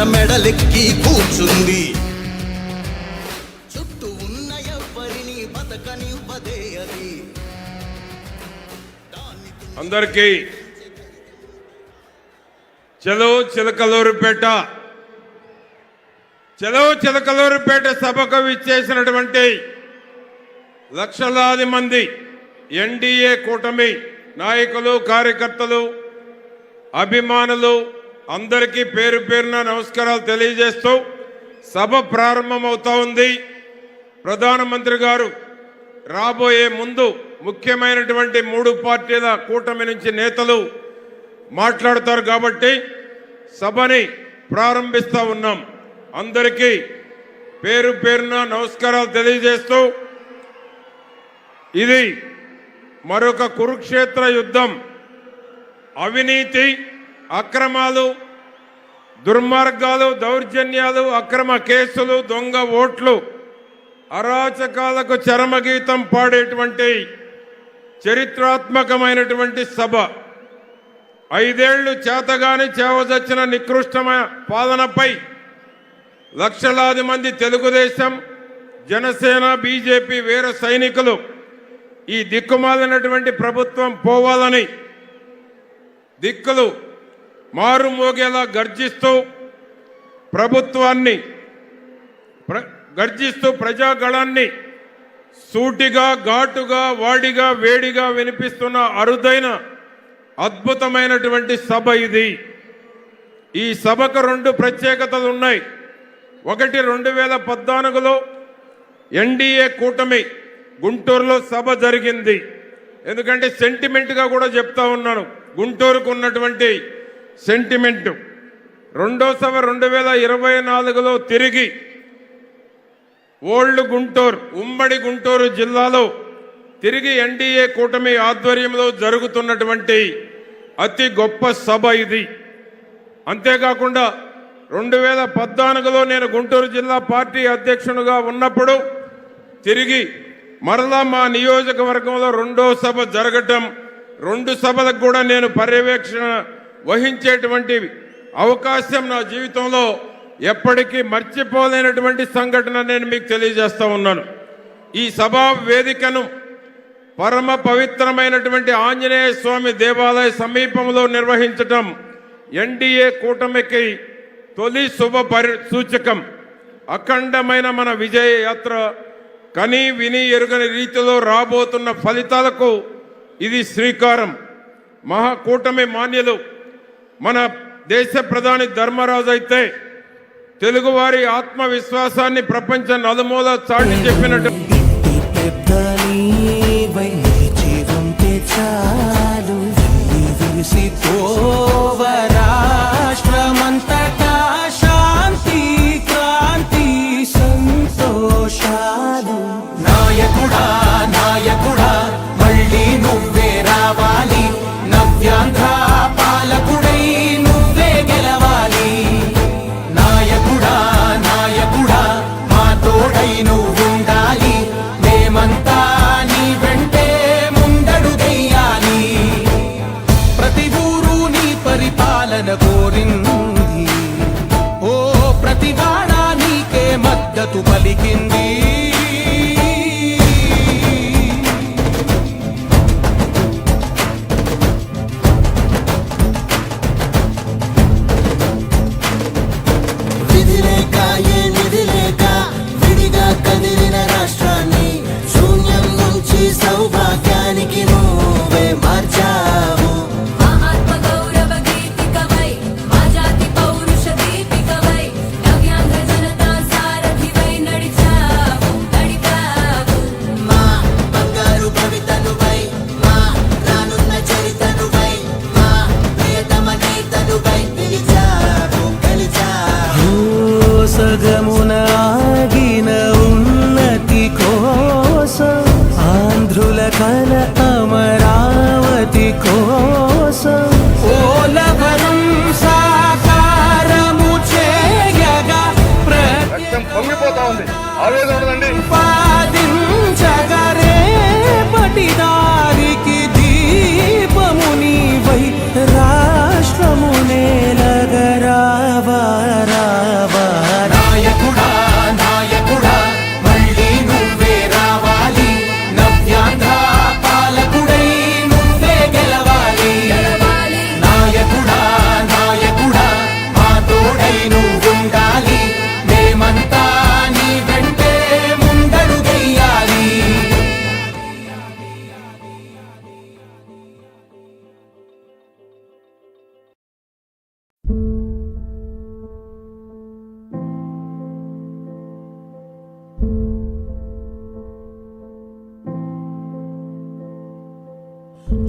మర్రి మెడలెక్కి కూర్చుంది. చుట్టూ ఉన్న ఎవ్వరిని బతకనివ్వదే అది. అందరికీ చలో చిలకలూరుపేట చలో చిలకలూరుపేట సభకు విచ్చేసినటువంటి లక్షలాది మంది ఎన్డీఏ కూటమి నాయకులు కార్యకర్తలు అభిమానులు అందరికీ పేరు పేరున నమస్కారాలు తెలియజేస్తూ సభ ప్రారంభమవుతా ఉంది. ప్రధానమంత్రి గారు రాబోయే ముందు ముఖ్యమైనటువంటి మూడు పార్టీల కూటమి నుంచి నేతలు మాట్లాడతారు కాబట్టి సభని ప్రారంభిస్తూ ఉన్నాం. అందరికీ పేరు పేరున నమస్కారాలు తెలియజేస్తూ ఇది మరొక కురుక్షేత్ర యుద్ధం. అవినీతి అక్రమాలు దుర్మార్గాలు దౌర్జన్యాలు అక్రమ కేసులు దొంగ ఓట్లు అరాచకాలకు చరమగీతం పాడేటువంటి చరిత్రాత్మకమైనటువంటి సభ. ఐదేళ్ళు చేతగాని చేవదచ్చిన నికృష్టమైన పాలనపై లక్షలాది మంది తెలుగుదేశం జనసేన బీజేపీ వీర సైనికులు ఈ దిక్కుమాలినటువంటి ప్రభుత్వం పోవాలని దిక్కులు మారుమోగేలా గర్జిస్తూ ప్రభుత్వాన్ని ప్ర- గర్జిస్తూ ప్రజాగళాన్ని సూటిగా ఘాటుగా వాడిగా వేడిగా వినిపిస్తున్న అరుదైన అద్భుతమైనటువంటి సభ ఇది. ఈ సభకు రెండు ప్రత్యేకతలు ఉన్నాయి. ఒకటి రెండు వేల పద్నాలుగులో ఎన్డీఏ కూటమి గుంటూరులో సభ జరిగింది. ఎందుకంటే సెంటిమెంట్గా కూడా చెప్తా ఉన్నాను. గుంటూరుకు ఉన్నటువంటి సెంటిమెంట్. రెండో సభ రెండు వేల ఇరవై నాలుగులో తిరిగి ఓల్డ్ గుంటూరు ఉమ్మడి గుంటూరు జిల్లాలో తిరిగి ఎన్డీఏ కూటమి ఆధ్వర్యంలో జరుగుతున్నటువంటి అతి గొప్ప సభ ఇది. అంతేకాకుండా రెండు వేల పద్నాలుగులో నేను గుంటూరు జిల్లా పార్టీ అధ్యక్షునిగా ఉన్నప్పుడు తిరిగి మరలా మా నియోజకవర్గంలో రెండో సభ జరగటం రెండు సభలకు కూడా నేను పర్యవేక్షణ వహించేటువంటి అవకాశం నా జీవితంలో ఎప్పటికీ మర్చిపోలేనటువంటి సంఘటన నేను మీకు తెలియజేస్తా ఉన్నాను. ఈ సభా వేదికను పరమ పవిత్రమైనటువంటి ఆంజనేయ స్వామి దేవాలయ సమీపంలో నిర్వహించటం ఎన్డీఏ కూటమికి తొలి శుభ పరి సూచకం. అఖండమైన మన విజయ యాత్ర కని విని ఎరుగని రీతిలో రాబోతున్న ఫలితాలకు ఇది శ్రీకారం. మహాకూటమి మాన్యులు మన దేశ ప్రధాని ధర్మరాజు అయితే తెలుగువారి ఆత్మవిశ్వాసాన్ని ప్రపంచం నలుమూల చాటి చెప్పినట్టు మద్దతు పలికింది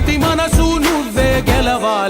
ప్రతి మనసు నువ్వే గెలవాలి.